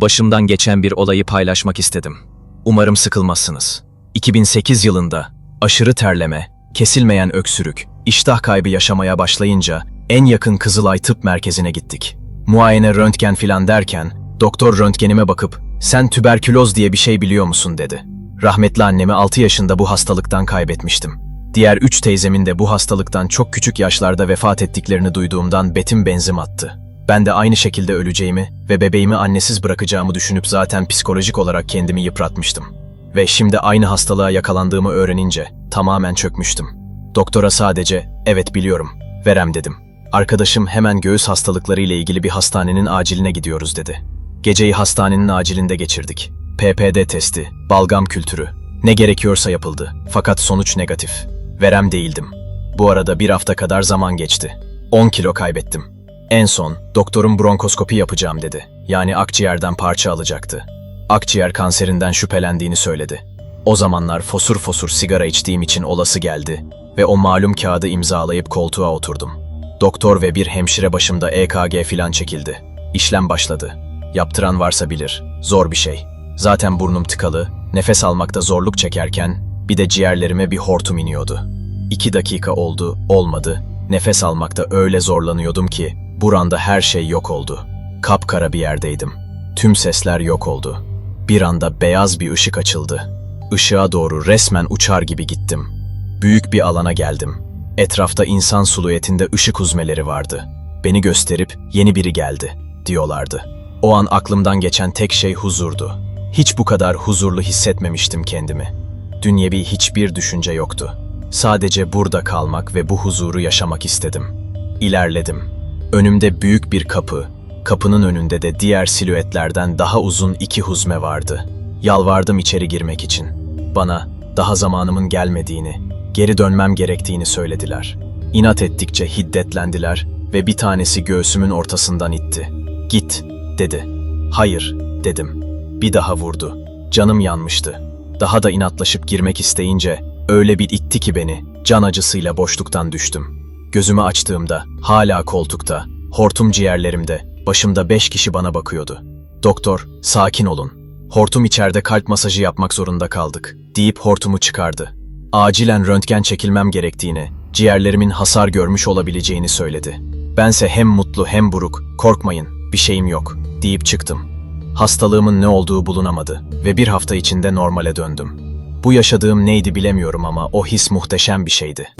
başımdan geçen bir olayı paylaşmak istedim. Umarım sıkılmazsınız. 2008 yılında aşırı terleme, kesilmeyen öksürük, iştah kaybı yaşamaya başlayınca en yakın Kızılay Tıp Merkezi'ne gittik. Muayene, röntgen filan derken doktor röntgenime bakıp sen tüberküloz diye bir şey biliyor musun dedi. Rahmetli annemi 6 yaşında bu hastalıktan kaybetmiştim. Diğer üç teyzemin de bu hastalıktan çok küçük yaşlarda vefat ettiklerini duyduğumdan betim benzim attı. Ben de aynı şekilde öleceğimi ve bebeğimi annesiz bırakacağımı düşünüp zaten psikolojik olarak kendimi yıpratmıştım. Ve şimdi aynı hastalığa yakalandığımı öğrenince tamamen çökmüştüm. Doktora sadece evet biliyorum, verem dedim. Arkadaşım hemen göğüs hastalıkları ile ilgili bir hastanenin aciline gidiyoruz dedi. Geceyi hastanenin acilinde geçirdik. PPD testi, balgam kültürü, ne gerekiyorsa yapıldı. Fakat sonuç negatif. Verem değildim. Bu arada bir hafta kadar zaman geçti. 10 kilo kaybettim. En son doktorum bronkoskopi yapacağım dedi. Yani akciğerden parça alacaktı. Akciğer kanserinden şüphelendiğini söyledi. O zamanlar fosur fosur sigara içtiğim için olası geldi ve o malum kağıdı imzalayıp koltuğa oturdum. Doktor ve bir hemşire başımda EKG filan çekildi. İşlem başladı. Yaptıran varsa bilir. Zor bir şey. Zaten burnum tıkalı, nefes almakta zorluk çekerken bir de ciğerlerime bir hortum iniyordu. İki dakika oldu, olmadı. Nefes almakta öyle zorlanıyordum ki buranda her şey yok oldu. Kapkara bir yerdeydim. Tüm sesler yok oldu. Bir anda beyaz bir ışık açıldı. Işığa doğru resmen uçar gibi gittim. Büyük bir alana geldim. Etrafta insan silüetinde ışık huzmeleri vardı. Beni gösterip yeni biri geldi diyorlardı. O an aklımdan geçen tek şey huzurdu. Hiç bu kadar huzurlu hissetmemiştim kendimi. Dünyevi hiçbir düşünce yoktu. Sadece burada kalmak ve bu huzuru yaşamak istedim. İlerledim. Önümde büyük bir kapı, kapının önünde de diğer silüetlerden daha uzun iki huzme vardı. Yalvardım içeri girmek için. Bana daha zamanımın gelmediğini, geri dönmem gerektiğini söylediler. İnat ettikçe hiddetlendiler ve bir tanesi göğsümün ortasından itti. Git, dedi. Hayır, dedim. Bir daha vurdu. Canım yanmıştı. Daha da inatlaşıp girmek isteyince öyle bir itti ki beni, can acısıyla boşluktan düştüm. Gözümü açtığımda hala koltukta, hortum ciğerlerimde, başımda beş kişi bana bakıyordu. Doktor, sakin olun. Hortum içeride kalp masajı yapmak zorunda kaldık, deyip hortumu çıkardı. Acilen röntgen çekilmem gerektiğini, ciğerlerimin hasar görmüş olabileceğini söyledi. Bense hem mutlu hem buruk, korkmayın, bir şeyim yok, deyip çıktım. Hastalığımın ne olduğu bulunamadı ve bir hafta içinde normale döndüm. Bu yaşadığım neydi bilemiyorum ama o his muhteşem bir şeydi.